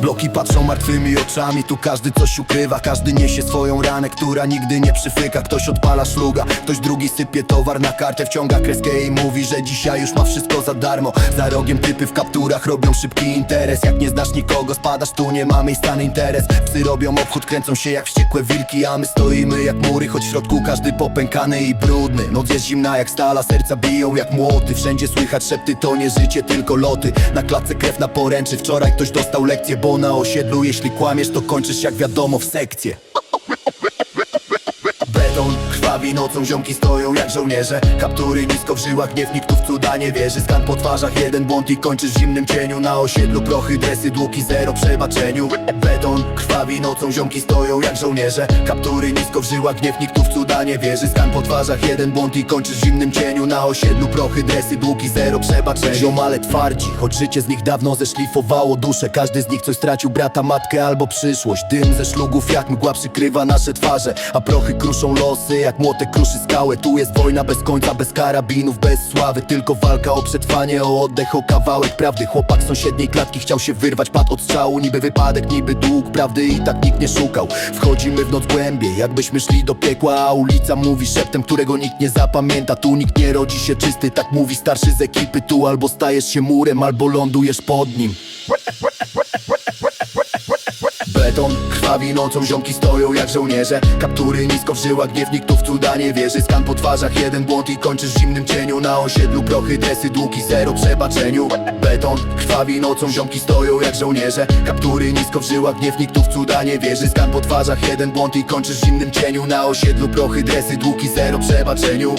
Bloki patrzą martwymi oczami, tu każdy coś ukrywa. Każdy niesie swoją ranę, która nigdy nie przyfyka. Ktoś odpala szluga, ktoś drugi sypie towar na kartę Wciąga kreskę i mówi, że dzisiaj już ma wszystko za darmo. Za rogiem typy w kapturach robią szybki interes. Jak nie znasz nikogo, spadasz tu, nie ma miejsca na interes. Psy robią obchód, kręcą się jak wściekłe wilki A my stoimy jak mury, choć w środku każdy popękany i brudny. Noc jest zimna jak stala, serca biją jak młoty. Wszędzie słychać szepty, to nie życie, tylko loty. Na klatce krew na poręczy, wczoraj ktoś dostał lekcję Bo na osiedlu, jeśli kłamiesz, to kończysz jak wiadomo w sekcję. Beton krwawi nocą, ziomki stoją jak żołnierze. Kaptury nisko w żyłach, gniew nikt tu w cuda nie wierzy. Skan po twarzach, jeden błąd i kończysz w zimnym cieniu. Na osiedlu prochy, dresy, długi, zero przebaczeniu Krwawi nocą, ziomki stoją jak żołnierze. Kaptury nisko w żyłach, gniew nikt tu w cuda nie wierzy. Skan po twarzach, jeden błąd i kończysz w zimnym cieniu. Na osiedlu prochy, dresy, długi, zero przebaczeniu Ziomale twardzi, choć życie z nich dawno zeszlifowało duszę. Każdy z nich coś stracił, brata, matkę albo przyszłość. Dym ze szlugów jak mgła przykrywa nasze twarze. A prochy kruszą losy, jak młotek kruszy skałę. Tu jest wojna bez końca, bez karabinów, bez sławy. Tylko walka o przetrwanie, o oddech, o kawałek prawdy. Chłopak z sąsiedniej klatki chciał się wyrwać, padł od strzału. Niby wypadek, niby prawdy i tak nikt nie szukał. Wchodzimy w noc głębiej, jakbyśmy szli do piekła. A ulica mówi szeptem, którego nikt nie zapamięta. Tu nikt nie rodzi się czysty, tak mówi starszy z ekipy. Tu albo stajesz się murem, albo lądujesz pod nim. Beton krwawi nocą, ziomki stoją jak żołnierze. Kaptury nisko w żyłach, gniew nikt tu w cuda nie wierzy. Skan po twarzach, jeden błąd i kończysz w zimnym cieniu. Na osiedlu prochy, dresy, długi, zero przebaczeniu Beton krwawi nocą, ziomki stoją jak żołnierze. Kaptury nisko w żyłach, gniew nikt tu w cuda nie wierzy. Skan po twarzach, jeden błąd i kończysz w zimnym cieniu. Na osiedlu prochy, dresy, długi, zero przebaczeniu